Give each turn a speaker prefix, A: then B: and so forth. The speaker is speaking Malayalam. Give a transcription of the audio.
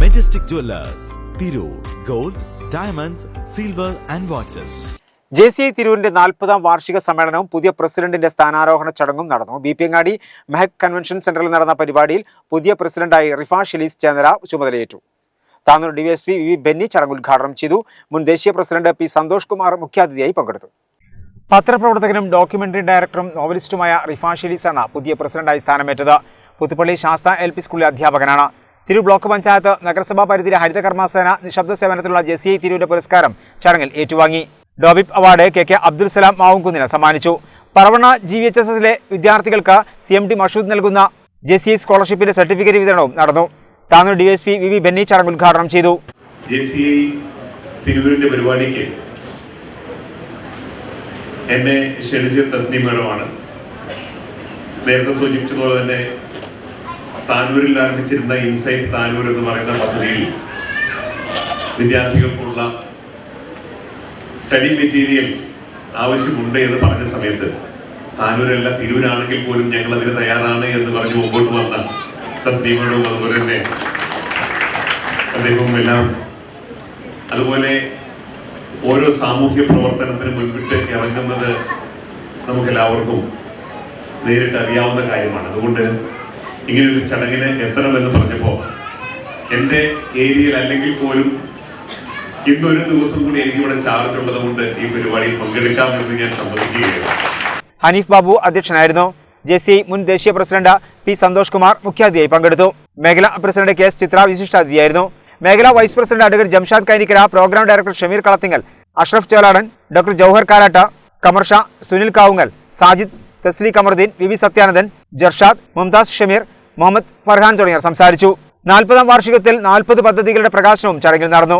A: Majestic Jewellers Tirur gold diamonds silver and watches
B: J C I തിരൂരിന്റെ നാൽപ്പതാം വാർഷിക സമ്മേളനവും പുതിയ പ്രസിഡന്റിന്റെ സ്ഥാനാരോഹണ ചടങ്ങും നടന്നു. ബി പി അങ്ങാടി മെഹക് കൺവെൻഷൻ സെന്ററിൽ നടന്ന പരിപാടിയിൽ പുതിയ പ്രസിഡന്റായി റിഫാ ഷെലീസ് ചേന്ദ്ര ചുമതലയേറ്റു. Tanur DYSP V V Benny ചടങ്ങ് ഉദ്ഘാടനം ചെയ്തു. മുൻ ദേശീയ പ്രസിഡന്റ് പി സന്തോഷ് കുമാർ മുഖ്യാതിഥിയായി പങ്കെടുത്തു. പത്രപ്രവർത്തകനും ഡോക്യുമെന്ററി ഡയറക്ടറും നോവലിസ്റ്റുമായ റിഫ ഷെലീസാണ് പുതിയ പ്രസിഡന്റായി സ്ഥാനമേറ്റത്. പുത്തുപ്പള്ളി ശാസ്ത എൽ പി സ്കൂളിലെ അധ്യാപകനാണ്. തിരൂർ ബ്ലോക്ക് പഞ്ചായത്ത് നഗരസഭാ പരിധിയിലെ ഹരിത കർമ്മസേന നിശബ്ദ സേവനത്തിലുള്ള ജെസി തിരുവിന്റെ പുരസ്കാരം ചടങ്ങിൽ ഏറ്റുവാങ്ങി. ഡോബിപ് award K K Abdul Salam മാവുംകുന്നിന് സമ്മാനിച്ചു. Paravanna G V H S എസിലെ വിദ്യാർത്ഥികൾക്ക് സി എം ടി മഷൂദ് നൽകുന്ന ജെ സി ഐ സ്കോളർഷിപ്പിന്റെ സർട്ടിഫിക്കറ്റ് വിതരണവും നടന്നു. Tanur DYSP V V Benny ചടങ്ങ് ഉദ്ഘാടനം ചെയ്തു.
C: പരിപാടിക്ക് എന്നെ ക്ഷണിച്ച തസ്നി മേഡമാണ്. നേരത്തെ സൂചിപ്പിച്ചതുപോലെ തന്നെ താനൂരിൽ ആരംഭിച്ചിരുന്ന ഇൻസൈറ്റ് താനൂർ എന്ന് പറയുന്ന പദ്ധതിയിൽ വിദ്യാർത്ഥികൾക്കുള്ള സ്റ്റഡി മെറ്റീരിയൽസ് ആവശ്യമുണ്ട് എന്ന് പറഞ്ഞ സമയത്ത് താനൂരല്ല തിരൂരാണെങ്കിൽ പോലും ഞങ്ങൾ അതിന് തയ്യാറാണ് എന്ന് പറഞ്ഞ് മുമ്പോട്ട് വന്ന തസ്ലീമോടും അതുപോലെ തന്നെ അദ്ദേഹവും എല്ലാം. അതുപോലെ ഓരോ സാമൂഹ്യ പ്രവർത്തനത്തിന് മുൻപിട്ട് ഇറങ്ങുന്നത് നമുക്കെല്ലാവർക്കും നേരിട്ട് അറിയാവുന്ന കാര്യമാണ്. അതുകൊണ്ട് ഇങ്ങനെ ഒരു ചടങ്ങിന് എത്തണമെന്ന് പറഞ്ഞപ്പോൾ എന്റെ ഏരിയയിൽ അല്ലെങ്കിൽ പോലും ഇന്നൊരു ദിവസം കൂടി എനിക്ക് ഇവിടെ ചാർജ് ഉള്ളത് കൊണ്ട് ഈ പരിപാടിയിൽ പങ്കെടുക്കാമെന്ന് ഞാൻ സമ്മതിക്കുകയാണ്
B: ഹനീഫ് ബാബു അധ്യക്ഷനായിരുന്നു. ജെ സി മുൻ ദേശീയ പ്രസിഡന്റ് പി സന്തോഷ് കുമാർ മുഖ്യാതിഥിയായി പങ്കെടുത്തു. മേഖലാ പ്രസിഡന്റ് കെ എസ് ചിത്ര വിശിഷ്ടാതിഥിയായിരുന്നു. മേഖലാ vice president advocate Jamshad Kainikkara programme director Shameer Kalathingal Ashraf Choladan doctor Jouhar Karatta Kamarsha Sunil Kavungal Sajid Thasli Kamaruddin V V Sathyanandan Jarshad Mumtaz Shameer Muhammad Farhan തുടങ്ങിയവർ സംസാരിച്ചു. നാൽപ്പതാം വാർഷികത്തിൽ നാൽപ്പത് പദ്ധതികളുടെ പ്രകാശനവും ചടങ്ങിൽ നടന്നു.